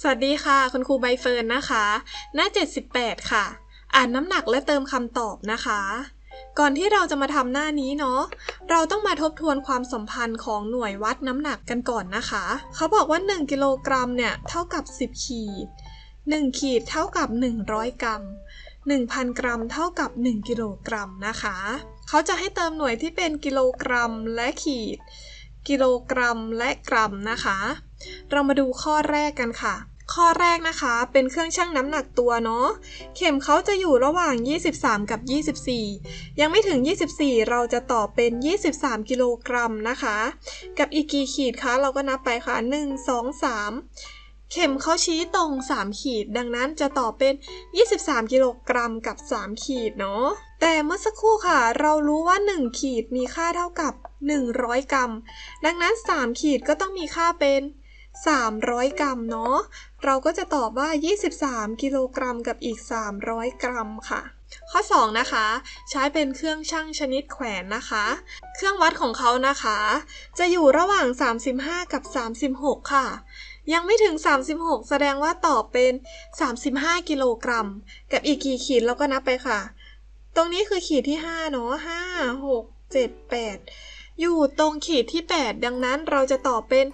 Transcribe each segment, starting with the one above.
สวัสดีค่ะ คุณครูใบเฟิร์นนะคะ หน้า 78 ค่ะ อ่านน้ำหนักและเติมคำตอบนะคะ ก่อนที่เราจะมาทำหน้านี้เนาะเราต้องมาทบทวนความสัมพันธ์ของหน่วยวัดน้ำหนักกันก่อนนะคะ เขาบอกว่า 1 กิโลกรัมเนี่ย เท่ากับ 10 ขีด 1 ขีดเท่ากับ 100 กรัม 1,000 กรัมเท่ากับ 1 กิโลกรัมนะคะ เขาจะให้เติมหน่วยที่เป็นกิโลกรัมและขีด กิโลกรัมและกรัมนะคะ เรามาดูข้อแรกกันค่ะ ข้อแรกนะคะเป็นเครื่องชั่งน้ำหนักตัวเนาะเข็มเขาจะอยู่ระหว่าง 23 กับ 24 ยังไม่ถึง 24 เราจะต่อเป็น 23 กิโลกรัมนะคะ กับอีกกี่ขีดคะเราก็นับไปค่ะ 1 2 3เข็มเขาชี้ตรง 3 ขีด ดังนั้นจะต่อเป็น 23 กิโลกรัมกับ 3 ขีดเนาะ แต่เมื่อสักครู่ค่ะ เรารู้ว่า 1 ขีดมีค่าเท่ากับ 100 กรัม ดังนั้น 3 ขีดก็ต้องมีค่าเป็น 300 กรัมเนาะ เราก็จะตอบว่า 23 กิโลกรัมกับอีก 300 กรัมค่ะ ข้อ 2 นะคะ ใช้เป็นเครื่องชั่งชนิดแขวนนะคะ เครื่องวัดของเขานะคะ จะอยู่ระหว่าง 35 กับ 36 ค่ะยังไม่ถึง 36 แสดงว่าตอบเป็น 35 กิโลกรัม กับอีกกี่ขีดเราก็นับไปค่ะ ตรงนี้คือขีดที่5เนาะ5 6 7 8อยู่ตรงขีดที่ 8 ดังนั้นเราจะตอบเป็น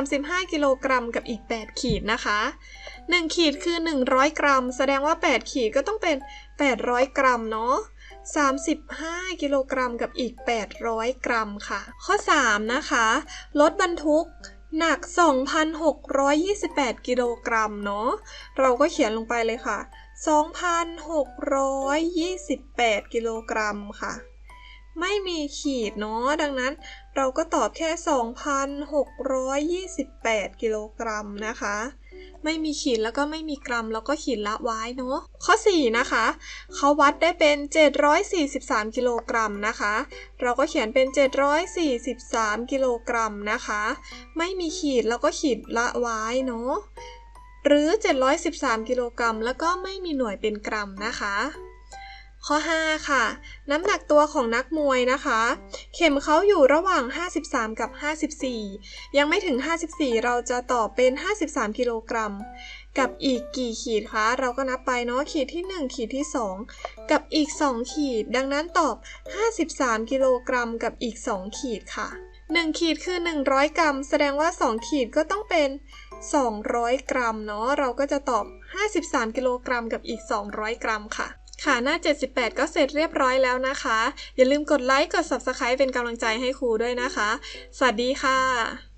35 กิโลกรัมกับอีก 8 ขีดนะคะ 1 ขีดคือ 100 กรัม แสดงว่า 8 ขีดก็ต้องเป็น 800 กรัมเนาะ35 กิโลกรัมกับอีก 800 กรัมค่ะ ข้อ 3 นะคะ รถบรรทุก หนัก 2,628 กิโลกรัมเนาะ เราก็เขียนลงไปเลยค่ะ 2,628 กิโลกรัมค่ะ ไม่มีขีดเนาะ ดังนั้นเราก็ตอบแค่ 2,628 กิโลกรัมนะคะ ไม่มีขีดแล้วก็ไม่มีกรัม แล้วก็ขีดละไว้เนาะข้อ 4 นะคะเขาวัดได้เป็น 743 กิโลกรัมนะคะ เราก็เขียนเป็น 743 กิโลกรัมนะคะ ไม่มีขีดแล้วก็ขีดละไว้เนาะหรือ 713 กิโลกรัม แล้วก็ไม่มีหน่วยเป็นกรัมนะคะ ข้อ 5 ค่ะ น้ำหนักตัวของนักมวยนะคะ เข็มเขาอยู่ระหว่าง 53 กับ 54 ยังไม่ถึง 54 เราจะตอบเป็น 53 กิโลกรัม กับอีกกี่ขีดคะ เราก็นับไปเนาะ ขีดที่ 1 ขีดที่ 2 กับอีก 2 ขีด ดังนั้นตอบ 53 กิโลกรัม กับอีก 2 ขีดค่ะ 1 ขีดคือ 100 กรัม แสดงว่า 2 ขีดก็ต้องเป็น 200 กรัมเนาะ เราก็จะตอบ 53 กิโลกรัม กับอีก 200 กรัมค่ะ ค่ะ หน้า 78 ก็เสร็จเรียบร้อยแล้วนะคะ อย่าลืมกดไลค์ กด Subscribe เป็นกำลังใจให้ครูด้วยนะคะ สวัสดีค่ะ